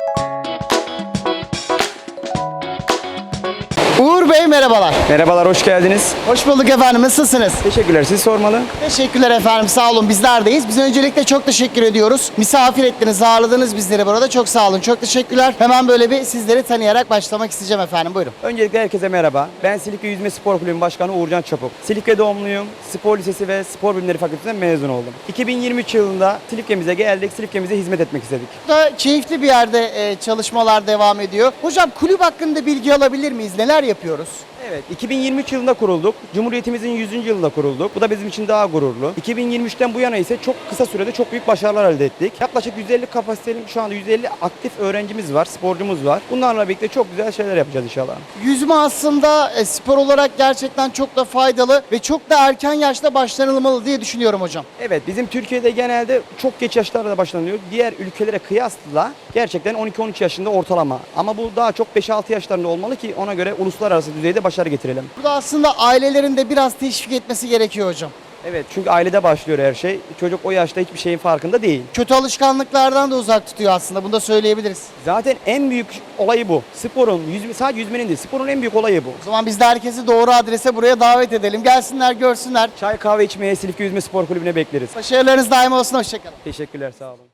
you Uğur Bey merhabalar. Merhabalar, hoş geldiniz. Hoş bulduk efendim. Nasılsınız? Teşekkürler, siz sormalı. Teşekkürler efendim. Sağ olun. Bizlerdeyiz. Biz öncelikle çok teşekkür ediyoruz. Misafir ettiniz, ağırladınız bizleri burada. Çok sağ olun. Çok teşekkürler. Hemen böyle bir sizleri tanıyarak başlamak isteyeceğim efendim. Buyurun. Öncelikle herkese merhaba. Ben Silifke Yüzme Spor Kulübü Başkanı Uğurcan Çapuk. Silifke doğumluyum. Spor Lisesi ve Spor Bilimleri Fakültesinden mezun oldum. 2023 yılında Silifke'mize geldik, Silifke'mize hizmet etmek istedik. Burada keyifli bir yerde e, çalışmalar devam ediyor. Hocam kulüp hakkında bilgi alabilir miyiz? Neler yapıyoruz? euros. Evet, 2023 yılında kurulduk. Cumhuriyetimizin 100. yılında kurulduk. Bu da bizim için daha gururlu. 2023'ten bu yana ise çok kısa sürede çok büyük başarılar elde ettik. Yaklaşık 150 kapasiteli, şu anda 150 aktif öğrencimiz var, sporcumuz var. Bunlarla birlikte çok güzel şeyler yapacağız inşallah. Yüzme aslında e, spor olarak gerçekten çok da faydalı ve çok da erken yaşta başlanılmalı diye düşünüyorum hocam. Evet bizim Türkiye'de genelde çok geç yaşlarda başlanıyor. Diğer ülkelere kıyasla gerçekten 12-13 yaşında ortalama. Ama bu daha çok 5-6 yaşlarında olmalı ki ona göre uluslararası düzeyde başarı getirelim. Burada aslında ailelerin de biraz teşvik etmesi gerekiyor hocam. Evet çünkü ailede başlıyor her şey. Çocuk o yaşta hiçbir şeyin farkında değil. Kötü alışkanlıklardan da uzak tutuyor aslında. Bunu da söyleyebiliriz. Zaten en büyük olayı bu. Sporun, yüzme, sadece yüzmenin değil, sporun en büyük olayı bu. O zaman biz de herkesi doğru adrese buraya davet edelim. Gelsinler, görsünler. Çay kahve içmeye Silifke Yüzme Spor Kulübü'ne bekleriz. Başarılarınız daim olsun. Hoşçakalın. Teşekkürler, sağ olun.